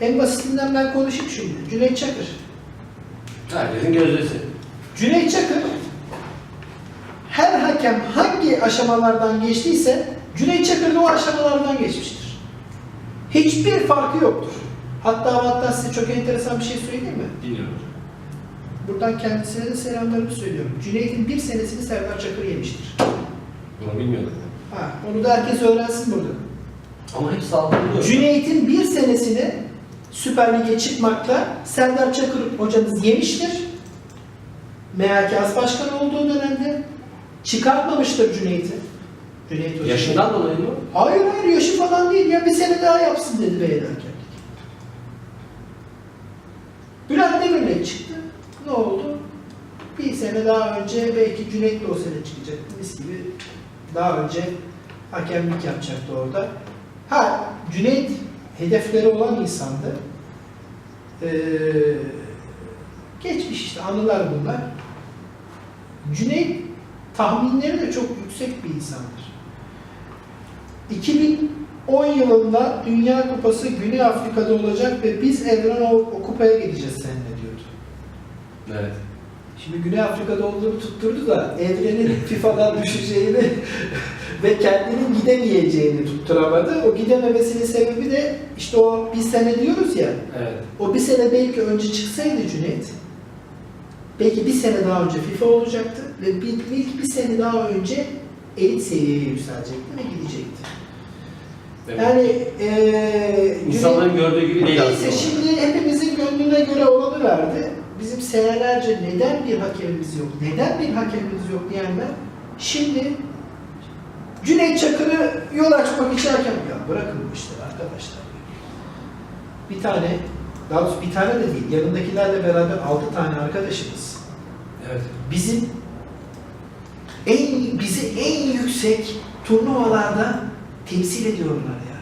En basitinden ben konuşayım şimdi. Cüneyt Çakır. Herkesin gözdesi. Cüneyt Çakır her hakem hangi aşamalardan geçtiyse Cüneyt Çakır da o aşamalardan geçmiştir. Hiçbir farkı yoktur. Hatta hatta size çok enteresan bir şey söyleyeyim mi? Dinliyorum. Buradan kendisine de selamlarımı söylüyorum. Cüneyt'in bir senesini Serdar Çakır yemiştir. Bunu bilmiyordum. Ha, onu da herkes öğrensin burada. Ama hep saldırılıyor. Cüneyt'in bir senesini Süper Lig'e çıkmakta Serdar Çakır hocamız yemiştir. MHK As Başkanı olduğu dönemde çıkartmamıştır Cüneyt'i. Cüneyt Hoca. Yaşından dolayı mı? Hayır hayır yaşı falan değil ya bir sene daha yapsın dedi beylerken. Bülent Demir'le çıktı. Ne oldu? Bir sene daha önce belki Cüneyt de o sene çıkacaktı. Mis gibi daha önce hakemlik yapacaktı orada. Ha Cüneyt hedefleri olan insandı. Ee, geçmiş işte anılar bunlar. Cüneyt tahminleri de çok yüksek bir insandır. 2010 yılında Dünya Kupası Güney Afrika'da olacak ve biz Evren o, o kupaya gideceğiz seninle diyordu. Evet. Şimdi Güney Afrika'da olduğunu tutturdu da Evren'in FIFA'dan düşeceğini ve kendinin gidemeyeceğini tutturamadı. O gidememesinin sebebi de işte o bir sene diyoruz ya, Evet. o bir sene belki önce çıksaydı Cüneyt, belki bir sene daha önce FIFA olacaktı ve bir, belki bir sene daha önce elit seviyeye yükselecekti ve gidecekti. evet. Yani eee İnsanların gördüğü gibi değil aslında. şimdi hepimizin gönlüne göre olanı verdi. Bizim senelerce neden bir hakemimiz yok, neden bir hakemimiz yok diyenler şimdi Cüneyt Çakır'ı yol açmak hakem ya bırakın bu işleri arkadaşlar. Bir tane, daha doğrusu bir tane de değil, yanındakilerle beraber altı tane arkadaşımız Evet. bizim en bizi en yüksek turnuvalarda temsil ediyorlar ya.